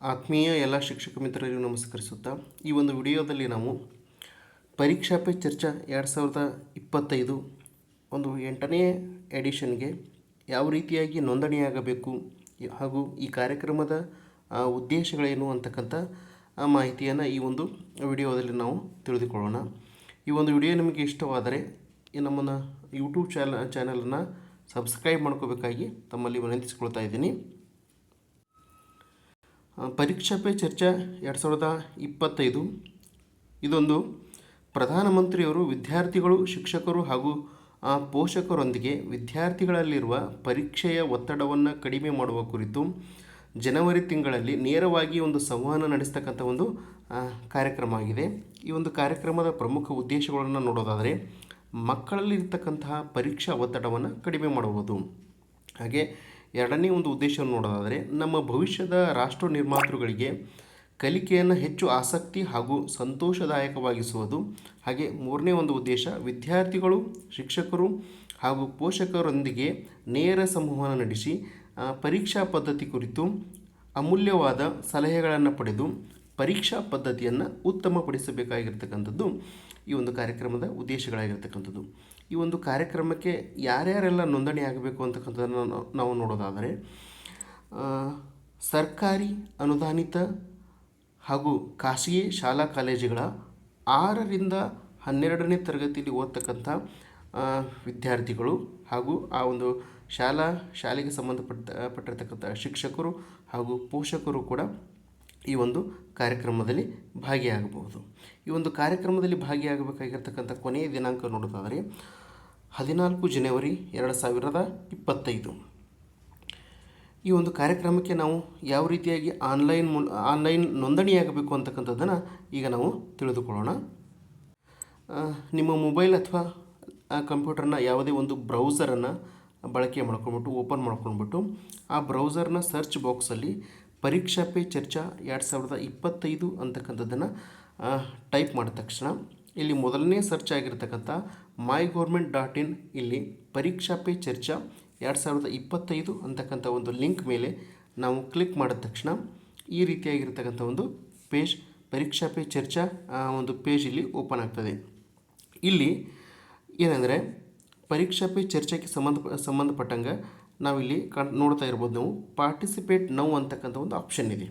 ಆತ್ಮೀಯ ಎಲ್ಲ ಶಿಕ್ಷಕ ಮಿತ್ರರಿಗೂ ನಮಸ್ಕರಿಸುತ್ತಾ, ಈ ಒಂದು ವಿಡಿಯೋದಲ್ಲಿ ನಾವು ಪರೀಕ್ಷಾ ಪೇ ಚರ್ಚಾ ಎರಡು ಸಾವಿರದ ಇಪ್ಪತ್ತೈದು ಒಂದು ಎಂಟನೇ ಎಡಿಷನ್ಗೆ ಯಾವ ರೀತಿಯಾಗಿ ನೋಂದಣಿಯಾಗಬೇಕು ಹಾಗೂ ಈ ಕಾರ್ಯಕ್ರಮದ ಉದ್ದೇಶಗಳೇನು ಅಂತಕ್ಕಂಥ ಮಾಹಿತಿಯನ್ನು ಈ ಒಂದು ವಿಡಿಯೋದಲ್ಲಿ ನಾವು ತಿಳಿದುಕೊಳ್ಳೋಣ. ಈ ಒಂದು ವಿಡಿಯೋ ನಿಮಗೆ ಇಷ್ಟವಾದರೆ ನಮ್ಮನ್ನು ಯೂಟ್ಯೂಬ್ ಚಾನಲ್ ಚಾನಲನ್ನು ಸಬ್ಸ್ಕ್ರೈಬ್ ಮಾಡ್ಕೋಬೇಕಾಗಿ ತಮ್ಮಲ್ಲಿ ವಿನಂತಿಸಿಕೊಳ್ತಾ ಇದ್ದೀನಿ. ಪರೀಕ್ಷಾ ಪೇ ಚರ್ಚಾ ಎರಡು ಸಾವಿರದ ಇಪ್ಪತ್ತೈದು. ಇದೊಂದು ಪ್ರಧಾನಮಂತ್ರಿಯವರು ವಿದ್ಯಾರ್ಥಿಗಳು, ಶಿಕ್ಷಕರು ಹಾಗೂ ಪೋಷಕರೊಂದಿಗೆ ವಿದ್ಯಾರ್ಥಿಗಳಲ್ಲಿರುವ ಪರೀಕ್ಷೆಯ ಒತ್ತಡವನ್ನು ಕಡಿಮೆ ಮಾಡುವ ಕುರಿತು ಜನವರಿ ತಿಂಗಳಲ್ಲಿ ನೇರವಾಗಿ ಒಂದು ಸಂವಹನ ನಡೆಸ್ತಕ್ಕಂಥ ಒಂದು ಕಾರ್ಯಕ್ರಮ ಆಗಿದೆ. ಈ ಒಂದು ಕಾರ್ಯಕ್ರಮದ ಪ್ರಮುಖ ಉದ್ದೇಶಗಳನ್ನು ನೋಡೋದಾದರೆ ಮಕ್ಕಳಲ್ಲಿ ಇರ್ತಕ್ಕಂತಹ ಪರೀಕ್ಷಾ ಒತ್ತಡವನ್ನು ಕಡಿಮೆ ಮಾಡುವುದು. ಹಾಗೆ ಎರಡನೇ ಒಂದು ಉದ್ದೇಶವನ್ನು ನೋಡೋದಾದರೆ, ನಮ್ಮ ಭವಿಷ್ಯದ ರಾಷ್ಟ್ರ ನಿರ್ಮಾತೃಗಳಿಗೆ ಕಲಿಕೆಯನ್ನು ಹೆಚ್ಚು ಆಸಕ್ತಿ ಹಾಗೂ ಸಂತೋಷದಾಯಕವಾಗಿಸುವುದು. ಹಾಗೆ ಮೂರನೇ ಒಂದು ಉದ್ದೇಶ, ವಿದ್ಯಾರ್ಥಿಗಳು, ಶಿಕ್ಷಕರು ಹಾಗೂ ಪೋಷಕರೊಂದಿಗೆ ನೇರ ಸಂವಹನ ನಡೆಸಿ ಪರೀಕ್ಷಾ ಪದ್ಧತಿ ಕುರಿತು ಅಮೂಲ್ಯವಾದ ಸಲಹೆಗಳನ್ನು ಪಡೆದು ಪರೀಕ್ಷಾ ಪದ್ಧತಿಯನ್ನು ಉತ್ತಮಪಡಿಸಬೇಕಾಗಿರ್ತಕ್ಕಂಥದ್ದು ಈ ಒಂದು ಕಾರ್ಯಕ್ರಮದ ಉದ್ದೇಶಗಳಾಗಿರ್ತಕ್ಕಂಥದ್ದು. ಈ ಒಂದು ಕಾರ್ಯಕ್ರಮಕ್ಕೆ ಯಾರ್ಯಾರೆಲ್ಲ ನೋಂದಣಿ ಆಗಬೇಕು ಅಂತಕ್ಕಂಥದ್ದನ್ನು ನಾವು- ನೋಡೋದಾದರೆ ಸರ್ಕಾರಿ ಅನುದಾನಿತ ಹಾಗೂ ಖಾಸಗಿ ಶಾಲಾ ಕಾಲೇಜುಗಳ ಆರರಿಂದ ಹನ್ನೆರಡನೇ ತರಗತಿಯಲ್ಲಿ ಓದ್ತಕ್ಕಂಥ ವಿದ್ಯಾರ್ಥಿಗಳು ಹಾಗೂ ಆ ಒಂದು ಶಾಲಾ, ಶಾಲೆಗೆ ಸಂಬಂಧಪಟ್ಟ, ಪಟ್ಟಿರ್ತಕ್ಕಂಥ ಶಿಕ್ಷಕರು ಹಾಗೂ ಪೋಷಕರು ಕೂಡ ಈ ಒಂದು ಕಾರ್ಯಕ್ರಮದಲ್ಲಿ ಭಾಗಿಯಾಗಬಹುದು. ಈ ಒಂದು ಕಾರ್ಯಕ್ರಮದಲ್ಲಿ ಭಾಗಿಯಾಗಬೇಕಾಗಿರ್ತಕ್ಕಂಥ ಕೊನೆಯ ದಿನಾಂಕ ನೋಡೋದಾದರೆ ಹದಿನಾಲ್ಕು ಜನವರಿ ಎರಡು ಸಾವಿರದ ಇಪ್ಪತ್ತೈದು. ಈ ಒಂದು ಕಾರ್ಯಕ್ರಮಕ್ಕೆ ನಾವು ಯಾವ ರೀತಿಯಾಗಿ ಆನ್ಲೈನ್ ಮೂಲ, ಆನ್ಲೈನ್ ನೋಂದಣಿಯಾಗಬೇಕು ಅಂತಕ್ಕಂಥದ್ದನ್ನು ಈಗ ನಾವು ತಿಳಿದುಕೊಳ್ಳೋಣ. ನಿಮ್ಮ ಮೊಬೈಲ್ ಅಥವಾ ಕಂಪ್ಯೂಟರ್ನ ಯಾವುದೇ ಒಂದು ಬ್ರೌಸರನ್ನು ಬಳಕೆ ಮಾಡ್ಕೊಂಡ್ಬಿಟ್ಟು, ಓಪನ್ ಮಾಡ್ಕೊಂಡ್ಬಿಟ್ಟು, ಆ ಬ್ರೌಸರ್ನ ಸರ್ಚ್ ಬಾಕ್ಸಲ್ಲಿ ಪರೀಕ್ಷಾ ಪೇ ಚರ್ಚಾ ಎರಡು ಸಾವಿರದ ಇಪ್ಪತ್ತೈದು ಅಂತಕ್ಕಂಥದ್ದನ್ನು ಟೈಪ್ ಮಾಡಿದ ತಕ್ಷಣ, ಇಲ್ಲಿ ಮೊದಲನೇ ಸರ್ಚ್ ಆಗಿರ್ತಕ್ಕಂಥ ಮೈ ಗೌರ್ಮೆಂಟ್ ಡಾಟ್ ಇನ್ ಇಲ್ಲಿ ಪರೀಕ್ಷಾ ಪೇ ಚರ್ಚಾ ಎರಡು ಸಾವಿರದ ಇಪ್ಪತ್ತೈದು ಅಂತಕ್ಕಂಥ ಒಂದು ಲಿಂಕ್ ಮೇಲೆ ನಾವು ಕ್ಲಿಕ್ ಮಾಡಿದ ತಕ್ಷಣ, ಈ ರೀತಿಯಾಗಿರ್ತಕ್ಕಂಥ ಒಂದು ಪೇಜ್ ಪರೀಕ್ಷಾ ಪೇ ಚರ್ಚಾ ಒಂದು ಪೇಜ್ ಇಲ್ಲಿ ಓಪನ್ ಆಗ್ತದೆ. ಇಲ್ಲಿ ಏನಂದರೆ, ಪರೀಕ್ಷಾ ಪೇ ಚರ್ಚೆಗೆ ಸಂಬಂಧ ಸಂಬಂಧಪಟ್ಟಂಗೆ ನಾವಿಲ್ಲಿ ಕಣ್ ನೋಡ್ತಾ ಇರ್ಬೋದು ನಾವು. ಪಾರ್ಟಿಸಿಪೇಟ್ ನೌ ಅಂತಕ್ಕಂಥ ಒಂದು ಆಪ್ಷನ್ ಇದೆ.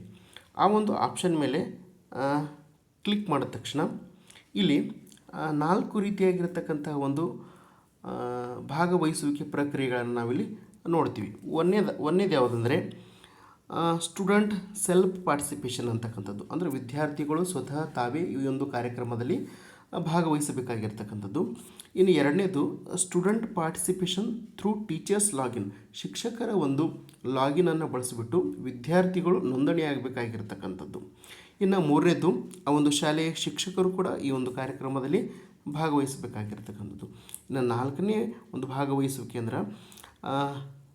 ಆ ಒಂದು ಆಪ್ಷನ್ ಮೇಲೆ ಕ್ಲಿಕ್ ಮಾಡಿದ ತಕ್ಷಣ ಇಲ್ಲಿ ನಾಲ್ಕು ರೀತಿಯಾಗಿರ್ತಕ್ಕಂತಹ ಒಂದು ಭಾಗವಹಿಸುವಿಕೆ ಪ್ರಕ್ರಿಯೆಗಳನ್ನು ನಾವಿಲ್ಲಿ ನೋಡ್ತೀವಿ. ಒಂದೇದು ಒಂದೇದು ಯಾವುದಂದರೆ ಸ್ಟೂಡೆಂಟ್ ಸೆಲ್ಫ್ ಪಾರ್ಟಿಸಿಪೇಷನ್ ಅಂತಕ್ಕಂಥದ್ದು. ಅಂದರೆ ವಿದ್ಯಾರ್ಥಿಗಳು ಸ್ವತಃ ತಾವೇ ಈ ಒಂದು ಕಾರ್ಯಕ್ರಮದಲ್ಲಿ ಭಾಗವಹಿಸಬೇಕಾಗಿರ್ತಕ್ಕಂಥದ್ದು. ಇನ್ನು ಎರಡನೇದು student participation through teachers login ಶಿಕ್ಷಕರ ಒಂದು ಲಾಗಿನನ್ನು ಬಳಸಿಬಿಟ್ಟು ವಿದ್ಯಾರ್ಥಿಗಳು ನೋಂದಣಿ ಆಗಬೇಕಾಗಿರ್ತಕ್ಕಂಥದ್ದು ಇನ್ನು ಮೂರನೇದು, ಆ ಒಂದು ಶಾಲೆಯ ಶಿಕ್ಷಕರು ಕೂಡ ಈ ಒಂದು ಕಾರ್ಯಕ್ರಮದಲ್ಲಿ ಭಾಗವಹಿಸಬೇಕಾಗಿರ್ತಕ್ಕಂಥದ್ದು. ಇನ್ನು ನಾಲ್ಕನೇ ಒಂದು ಭಾಗವಹಿಸುವಿಕೆ ಅಂದ್ರೆ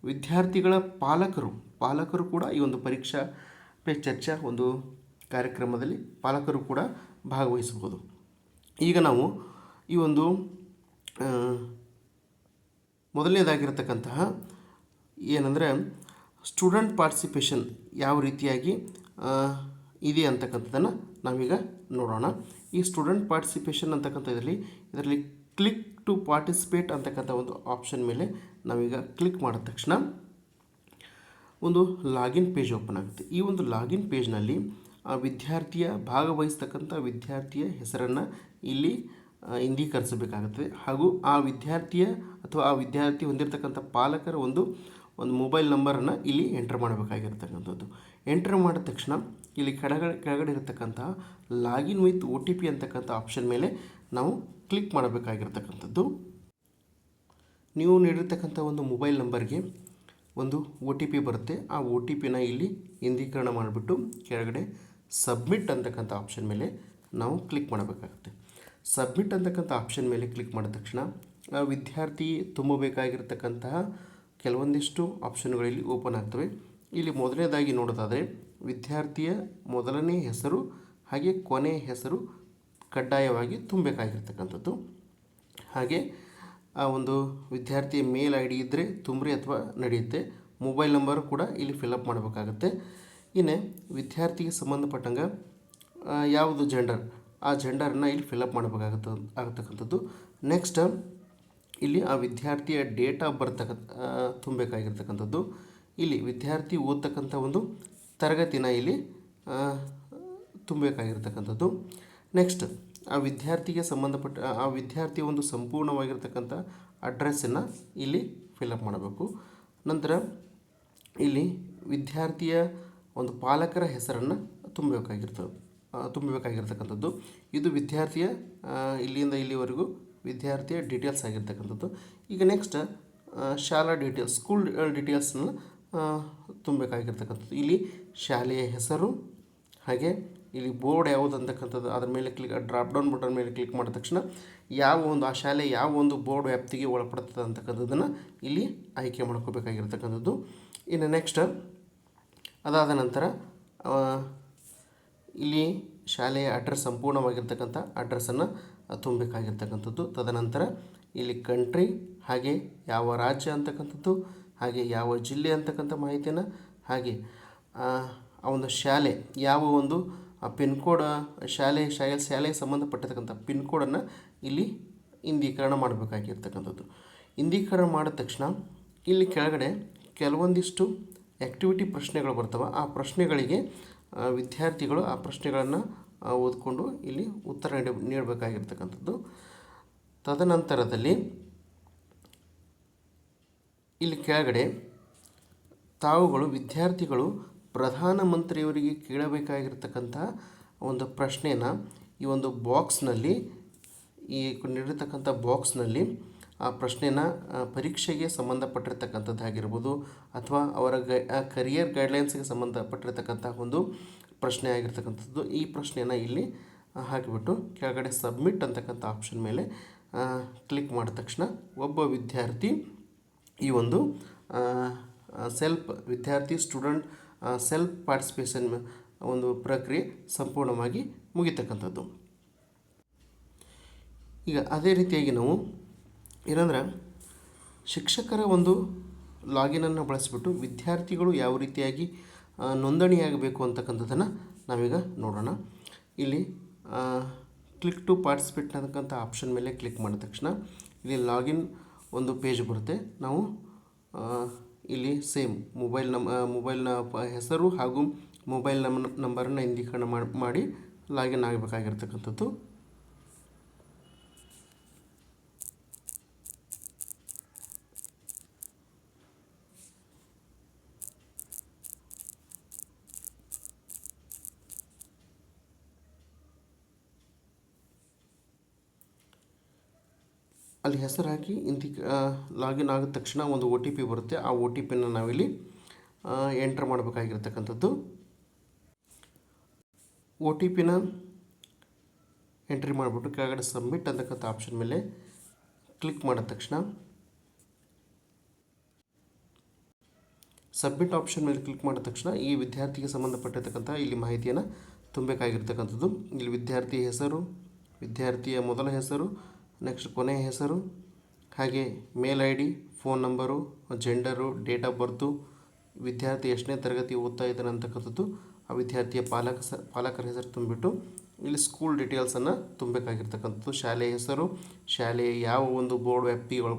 ವಿದ್ಯಾರ್ಥಿಗಳ ಪಾಲಕರು ಪಾಲಕರು ಕೂಡ ಈ ಒಂದು ಪರೀಕ್ಷಾ ಪೇ ಚರ್ಚಾ ಒಂದು ಕಾರ್ಯಕ್ರಮದಲ್ಲಿ ಪಾಲಕರು ಕೂಡ ಭಾಗವಹಿಸಬಹುದು. ಈಗ ನಾವು ಈ ಒಂದು ಮೊದಲನೇದಾಗಿರತಕ್ಕಂತಹ ಏನಂದರೆ ಸ್ಟೂಡೆಂಟ್ ಪಾರ್ಟಿಸಿಪೇಷನ್ ಯಾವ ರೀತಿಯಾಗಿ ಇದೆ ಅಂತಕ್ಕಂಥದ್ದನ್ನು ನಾವೀಗ ನೋಡೋಣ. ಈ ಸ್ಟೂಡೆಂಟ್ ಪಾರ್ಟಿಸಿಪೇಷನ್ ಅಂತಕ್ಕಂಥ ಇದರಲ್ಲಿ ಇದರಲ್ಲಿ ಕ್ಲಿಕ್ ಟು ಪಾರ್ಟಿಸಿಪೇಟ್ ಅಂತಕ್ಕಂಥ ಒಂದು ಆಪ್ಷನ್ ಮೇಲೆ ನಾವೀಗ ಕ್ಲಿಕ್ ಮಾಡಿದ ತಕ್ಷಣ ಒಂದು ಲಾಗಿನ್ ಪೇಜ್ ಓಪನ್ ಆಗುತ್ತೆ. ಈ ಒಂದು ಲಾಗಿನ್ ಪೇಜ್ನಲ್ಲಿ ಆ ವಿದ್ಯಾರ್ಥಿಯ ಭಾಗವಹಿಸ್ತಕ್ಕಂಥ ವಿದ್ಯಾರ್ಥಿಯ ಹೆಸರನ್ನು ಇಲ್ಲಿ ಇಂದೀಕರಿಸಬೇಕಾಗುತ್ತದೆ ಹಾಗೂ ಆ ವಿದ್ಯಾರ್ಥಿಯ ಅಥವಾ ಆ ವಿದ್ಯಾರ್ಥಿ ಹೊಂದಿರತಕ್ಕಂಥ ಪಾಲಕರ ಒಂದು ಒಂದು ಮೊಬೈಲ್ ನಂಬರನ್ನು ಇಲ್ಲಿ ಎಂಟ್ರ್ ಮಾಡಬೇಕಾಗಿರ್ತಕ್ಕಂಥದ್ದು. ಎಂಟ್ರ್ ಮಾಡಿದ ತಕ್ಷಣ ಇಲ್ಲಿ ಕೆಳಗಡೆ ಕೆಳಗಡೆ ಇರತಕ್ಕಂತಹ login with O T P ಅಂತಕ್ಕಂಥ ಆಪ್ಷನ್ ಮೇಲೆ ನಾವು ಕ್ಲಿಕ್ ಮಾಡಬೇಕಾಗಿರ್ತಕ್ಕಂಥದ್ದು. ನೀವು ನೀಡಿರ್ತಕ್ಕಂಥ ಒಂದು ಮೊಬೈಲ್ ನಂಬರ್ಗೆ ಒಂದು ಒ ಟಿ ಪಿ ಬರುತ್ತೆ. ಆ ಒ ಟಿ ಪಿನ ಇಲ್ಲಿ ಇಂದೀಕರಣ ಮಾಡಿಬಿಟ್ಟು ಕೆಳಗಡೆ ಸಬ್ಮಿಟ್ ಅಂತಕ್ಕಂಥ ಆಪ್ಷನ್ ಮೇಲೆ ನಾವು ಕ್ಲಿಕ್ ಮಾಡಬೇಕಾಗುತ್ತೆ. ಸಬ್ಮಿಟ್ ಅಂತಕ್ಕಂಥ ಆಪ್ಷನ್ ಮೇಲೆ ಕ್ಲಿಕ್ ಮಾಡಿದ ತಕ್ಷಣ ವಿದ್ಯಾರ್ಥಿ ತುಂಬಬೇಕಾಗಿರ್ತಕ್ಕಂತಹ ಕೆಲವೊಂದಿಷ್ಟು ಆಪ್ಷನ್ಗಳಲ್ಲಿ ಓಪನ್ ಆಗ್ತವೆ. ಇಲ್ಲಿ ಮೊದಲನೇದಾಗಿ ನೋಡೋದಾದರೆ, ವಿದ್ಯಾರ್ಥಿಯ ಮೊದಲನೇ ಹೆಸರು ಹಾಗೆ ಕೊನೆಯ ಹೆಸರು ಕಡ್ಡಾಯವಾಗಿ ತುಂಬಬೇಕಾಗಿರ್ತಕ್ಕಂಥದ್ದು. ಹಾಗೆ, ಆ ಒಂದು ವಿದ್ಯಾರ್ಥಿಯ ಮೇಲ್ ಐ ಡಿ ಇದ್ದರೆ ತುಂಬ್ರಿ ಅಥವಾ ನಡೆಯುತ್ತೆ. ಮೊಬೈಲ್ ನಂಬರ್ ಕೂಡ ಇಲ್ಲಿ ಫಿಲಪ್ ಮಾಡಬೇಕಾಗತ್ತೆ. ಇನ್ನು ವಿದ್ಯಾರ್ಥಿಗೆ ಸಂಬಂಧಪಟ್ಟಂಗೆ ಯಾವುದು ಜೆಂಡರ್ ಆ ಜೆಂಡರನ್ನು ಇಲ್ಲಿ ಫಿಲಪ್ ಮಾಡಬೇಕಾಗತ್ತ, ಆಗತಕ್ಕಂಥದ್ದು. ನೆಕ್ಸ್ಟ್ ಇಲ್ಲಿ ಆ ವಿದ್ಯಾರ್ಥಿಯ ಡೇಟ್ ಆಫ್ ಬರ್ತ್ ತುಂಬಬೇಕಾಗಿರ್ತಕ್ಕಂಥದ್ದು. ಇಲ್ಲಿ ವಿದ್ಯಾರ್ಥಿ ಓದ್ತಕ್ಕಂಥ ಒಂದು ತರಗತಿನ ಇಲ್ಲಿ ತುಂಬಬೇಕಾಗಿರ್ತಕ್ಕಂಥದ್ದು. ನೆಕ್ಸ್ಟ್ ಆ ವಿದ್ಯಾರ್ಥಿಗೆ ಸಂಬಂಧಪಟ್ಟ, ಆ- ವಿದ್ಯಾರ್ಥಿ ಒಂದು ಸಂಪೂರ್ಣವಾಗಿರ್ತಕ್ಕಂಥ ಅಡ್ರೆಸ್ಸನ್ನು ಇಲ್ಲಿ ಫಿಲಪ್ ಮಾಡಬೇಕು. ನಂತರ ಇಲ್ಲಿ ವಿದ್ಯಾರ್ಥಿಯ ಒಂದು ಪಾಲಕರ ಹೆಸರನ್ನು ತುಂಬಬೇಕಾಗಿರ್ತದೆ ತುಂಬಬೇಕಾಗಿರ್ತಕ್ಕಂಥದ್ದು. ಇದು ವಿದ್ಯಾರ್ಥಿಯ ಇಲ್ಲಿಂದ ಇಲ್ಲಿವರೆಗೂ ವಿದ್ಯಾರ್ಥಿಯ ಡೀಟೇಲ್ಸ್ ಆಗಿರ್ತಕ್ಕಂಥದ್ದು. ಈಗ ನೆಕ್ಸ್ಟ್ ಶಾಲಾ ಡೀಟೇಲ್ಸ್ ಸ್ಕೂಲ್ ಡೀಟೇಲ್ಸ್ನ ತುಂಬಬೇಕಾಗಿರ್ತಕ್ಕಂಥದ್ದು. ಇಲ್ಲಿ ಶಾಲೆಯ ಹೆಸರು, ಹಾಗೆ ಇಲ್ಲಿ ಬೋರ್ಡ್ ಯಾವುದು ಅಂತಕ್ಕಂಥದ್ದು, ಅದರ ಮೇಲೆ ಕ್ಲಿಕ್ ಡ್ರಾಪ್ ಡೌನ್ ಬಟನ್ ಮೇಲೆ ಕ್ಲಿಕ್ ಮಾಡಿದ ತಕ್ಷಣ ಯಾವ ಒಂದು, ಆ ಶಾಲೆ ಯಾವ ಒಂದು ಬೋರ್ಡ್ ವ್ಯಾಪ್ತಿಗೆ ಒಳಪಡ್ತದೆ ಅಂತಕ್ಕಂಥದ್ದನ್ನು ಇಲ್ಲಿ ಆಯ್ಕೆ ಮಾಡ್ಕೋಬೇಕಾಗಿರ್ತಕ್ಕಂಥದ್ದು. ಇನ್ನು ನೆಕ್ಸ್ಟ್ ಅದಾದ ನಂತರ ಇಲ್ಲಿ ಶಾಲೆಯ ಅಡ್ರೆಸ್ ಸಂಪೂರ್ಣವಾಗಿರ್ತಕ್ಕಂಥ ಅಡ್ರೆಸ್ಸನ್ನು ತುಂಬಬೇಕಾಗಿರ್ತಕ್ಕಂಥದ್ದು ತದನಂತರ ಇಲ್ಲಿ ಕಂಟ್ರಿ ಹಾಗೆ ಯಾವ ರಾಜ್ಯ ಅಂತಕ್ಕಂಥದ್ದು, ಹಾಗೆ ಯಾವ ಜಿಲ್ಲೆ ಅಂತಕ್ಕಂಥ ಮಾಹಿತಿಯನ್ನು, ಹಾಗೆ, ಆ ಒಂದು ಶಾಲೆ, ಯಾವ ಒಂದು ಪಿನ್ ಕೋಡ್ ಶಾಲೆ ಶಾಲೆ, ಶಾಲೆಗೆ ಸಂಬಂಧಪಟ್ಟಿರ್ತಕ್ಕಂಥ ಪಿನ್ ಕೋಡನ್ನು ಇಲ್ಲಿ ಇಂದೀಕರಣ ಮಾಡಬೇಕಾಗಿರ್ತಕ್ಕಂಥದ್ದು. ಇಂದೀಕರಣ ಮಾಡಿದ ತಕ್ಷಣ ಇಲ್ಲಿ ಕೆಳಗಡೆ ಕೆಲವೊಂದಿಷ್ಟು ಆ್ಯಕ್ಟಿವಿಟಿ ಪ್ರಶ್ನೆಗಳು ಬರ್ತವೆ, ಆ ಪ್ರಶ್ನೆಗಳಿಗೆ ವಿದ್ಯಾರ್ಥಿಗಳು ಆ ಪ್ರಶ್ನೆಗಳನ್ನು ಓದ್ಕೊಂಡು ಇಲ್ಲಿ ಉತ್ತರ ನೀಡ, ನೀಡಬೇಕಾಗಿರ್ತಕ್ಕಂಥದ್ದು. ತದನಂತರದಲ್ಲಿ ಇಲ್ಲಿ ಕೆಳಗಡೆ ತಾವುಗಳು, ವಿದ್ಯಾರ್ಥಿಗಳು ಪ್ರಧಾನಮಂತ್ರಿಯವರಿಗೆ ಕೇಳಬೇಕಾಗಿರ್ತಕ್ಕಂಥ ಒಂದು ಪ್ರಶ್ನೆಯನ್ನು ಈ ಒಂದು ಬಾಕ್ಸ್ನಲ್ಲಿ ಈ ನೀಡಿರ್ತಕ್ಕಂಥ ಬಾಕ್ಸ್ನಲ್ಲಿ ಆ ಪ್ರಶ್ನೆನ ಪರೀಕ್ಷೆಗೆ ಸಂಬಂಧಪಟ್ಟಿರ್ತಕ್ಕಂಥದ್ದಾಗಿರ್ಬೋದು ಅಥವಾ ಅವರ ಗೈ ಕರಿಯರ್ ಗೈಡ್ಲೈನ್ಸ್ಗೆ ಸಂಬಂಧಪಟ್ಟಿರ್ತಕ್ಕಂಥ ಒಂದು ಪ್ರಶ್ನೆ ಆಗಿರ್ತಕ್ಕಂಥದ್ದು, ಈ ಪ್ರಶ್ನೆನ ಇಲ್ಲಿ ಹಾಕಿಬಿಟ್ಟು ಕೆಳಗಡೆ ಸಬ್ಮಿಟ್ ಅಂತಕ್ಕಂಥ ಆಪ್ಷನ್ ಮೇಲೆ ಕ್ಲಿಕ್ ಮಾಡಿದ ತಕ್ಷಣ ಒಬ್ಬ ವಿದ್ಯಾರ್ಥಿ ಈ ಒಂದು ಸೆಲ್ಫ್ ವಿದ್ಯಾರ್ಥಿ ಸ್ಟೂಡೆಂಟ್ ಸೆಲ್ಫ್ ಪಾರ್ಟಿಸಿಪೇಷನ್ ಒಂದು ಪ್ರಕ್ರಿಯೆ ಸಂಪೂರ್ಣವಾಗಿ ಮುಗಿತಕ್ಕಂಥದ್ದು. ಈಗ ಅದೇ ರೀತಿಯಾಗಿ ನಾವು ಏನಂದ್ರೆ, ಶಿಕ್ಷಕರ ಒಂದು ಲಾಗಿನನ್ನು ಬಳಸಿಬಿಟ್ಟು ವಿದ್ಯಾರ್ಥಿಗಳು ಯಾವ ರೀತಿಯಾಗಿ ನೋಂದಣಿಯಾಗಬೇಕು ಅಂತಕ್ಕಂಥದ್ದನ್ನು ನಾವೀಗ ನೋಡೋಣ. ಇಲ್ಲಿ ಕ್ಲಿಕ್ ಟು ಪಾರ್ಟಿಸಿಪೇಟ್ ಅಂತಕ್ಕಂಥ ಆಪ್ಷನ್ ಮೇಲೆ ಕ್ಲಿಕ್ ಮಾಡಿದ ತಕ್ಷಣ ಇಲ್ಲಿ ಲಾಗಿನ್ ಒಂದು ಪೇಜ್ ಬರುತ್ತೆ. ನಾವು ಇಲ್ಲಿ ಸೇಮ್ ಮೊಬೈಲ್ ನಮ್ ಮೊಬೈಲ್ನ ಹೆಸರು ಹಾಗೂ ಮೊಬೈಲ್ ನಮ್ ನಂಬರನ್ನು ಇಂದೀಕರಣ ಮಾಡಿ ಲಾಗಿನ್ ಆಗಬೇಕಾಗಿರ್ತಕ್ಕಂಥದ್ದು. ಅಲ್ಲಿ ಹೆಸರು ಹಾಕಿ ಇಂತಿ ಲಾಗಿನ್ ಆಗಿದ ತಕ್ಷಣ ಒಂದು ಒ ಟಿ ಪಿ ಬರುತ್ತೆ. ಆ ಒ ಟಿ ಪಿನ ನಾವಿಲ್ಲಿ ಎಂಟ್ರ್ ಮಾಡಬೇಕಾಗಿರ್ತಕ್ಕಂಥದ್ದು. ಒ ಟಿ ಪಿನ ಎಂಟ್ರಿ ಮಾಡಿಬಿಟ್ಟು ಕೆಳಗಡೆ ಸಬ್ಮಿಟ್ ಅಂತಕ್ಕಂಥ ಆಪ್ಷನ್ ಮೇಲೆ ಕ್ಲಿಕ್ ಮಾಡಿದ ತಕ್ಷಣ ಸಬ್ಮಿಟ್ ಆಪ್ಷನ್ ಮೇಲೆ ಕ್ಲಿಕ್ ಮಾಡಿದ ತಕ್ಷಣ ಈ ವಿದ್ಯಾರ್ಥಿಗೆ ಸಂಬಂಧಪಟ್ಟಿರ್ತಕ್ಕಂಥ ಇಲ್ಲಿ ಮಾಹಿತಿಯನ್ನು ತುಂಬಬೇಕಾಗಿರ್ತಕ್ಕಂಥದ್ದು ಇಲ್ಲಿ ವಿದ್ಯಾರ್ಥಿ ಹೆಸರು, ವಿದ್ಯಾರ್ಥಿಯ ಮೊದಲ ಹೆಸರು ನೆಕ್ಸ್ಟ್ ಕೊನೆಯ ಹೆಸರು, ಹಾಗೆ mail I D, phone number, gender, date of birth, ವಿದ್ಯಾರ್ಥಿ ಎಷ್ಟನೇ ತರಗತಿ ಓದ್ತಾ ಇದ್ದಾನೆ ಅಂತಕ್ಕಂಥದ್ದು ಆ ವಿದ್ಯಾರ್ಥಿಯ ಪಾಲಕ ಸ, ಪಾಲಕರ ಹೆಸರು ತುಂಬಿಬಿಟ್ಟು ಇಲ್ಲಿ ಸ್ಕೂಲ್ ಡೀಟೇಲ್ಸನ್ನು ತುಂಬಬೇಕಾಗಿರ್ತಕ್ಕಂಥದ್ದು ಶಾಲೆಯ ಹೆಸರು, ಶಾಲೆಯ ಯಾವ ಒಂದು ಬೋರ್ಡ್ ವ್ಯಾಪ್ತಿ ಒಳ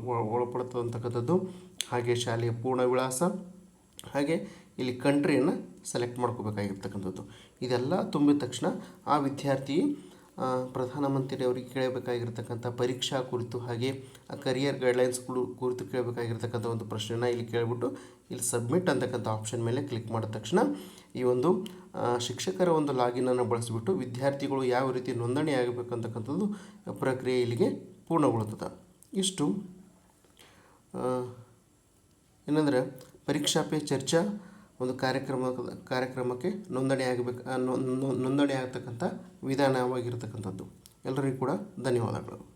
ಹಾಗೆ ಶಾಲೆಯ ಪೂರ್ಣ ವಿಳಾಸ, ಹಾಗೆ ಇಲ್ಲಿ ಕಂಟ್ರಿಯನ್ನು ಸೆಲೆಕ್ಟ್ ಮಾಡ್ಕೋಬೇಕಾಗಿರ್ತಕ್ಕಂಥದ್ದು. ಇದೆಲ್ಲ ತುಂಬಿದ ತಕ್ಷಣ ಆ ವಿದ್ಯಾರ್ಥಿ ಪ್ರಧಾನಮಂತ್ರಿಯವರಿಗೆ ಕೇಳಬೇಕಾಗಿರ್ತಕ್ಕಂಥ ಪರೀಕ್ಷಾ ಕುರಿತು ಹಾಗೆ ಕರಿಯರ್ ಗೈಡ್ಲೈನ್ಸ್ಗಳು ಕುರಿತು ಕೇಳಬೇಕಾಗಿರ್ತಕ್ಕಂಥ ಒಂದು ಪ್ರಶ್ನೆನ ಇಲ್ಲಿ ಕೇಳಿಬಿಟ್ಟು ಇಲ್ಲಿ ಸಬ್ಮಿಟ್ ಅಂತಕ್ಕಂಥ ಆಪ್ಷನ್ ಮೇಲೆ ಕ್ಲಿಕ್ ಮಾಡಿದ ತಕ್ಷಣ ಈ ಒಂದು ಶಿಕ್ಷಕರ ಒಂದು ಲಾಗಿನನ್ನು ಬಳಸಿಬಿಟ್ಟು ವಿದ್ಯಾರ್ಥಿಗಳು ಯಾವ ರೀತಿ ನೋಂದಣಿ ಆಗಬೇಕಂತಕ್ಕಂಥದ್ದು ಪ್ರಕ್ರಿಯೆ ಇಲ್ಲಿಗೆ ಪೂರ್ಣಗೊಳ್ಳುತ್ತದೆ ಇಷ್ಟು. ಏನಂದರೆ ಪರೀಕ್ಷಾ ಪೇ ಚರ್ಚಾ ಒಂದು ಕಾರ್ಯಕ್ರಮ ಕಾರ್ಯಕ್ರಮಕ್ಕೆ ನೋಂದಣಿ ಆಗಬೇಕು ನೋಂದಣಿ ಆಗತಕ್ಕಂಥ ವಿಧಾನವಾಗಿರ್ತಕ್ಕಂಥದ್ದು. ಎಲ್ಲರಿಗೂ ಕೂಡ ಧನ್ಯವಾದಗಳು.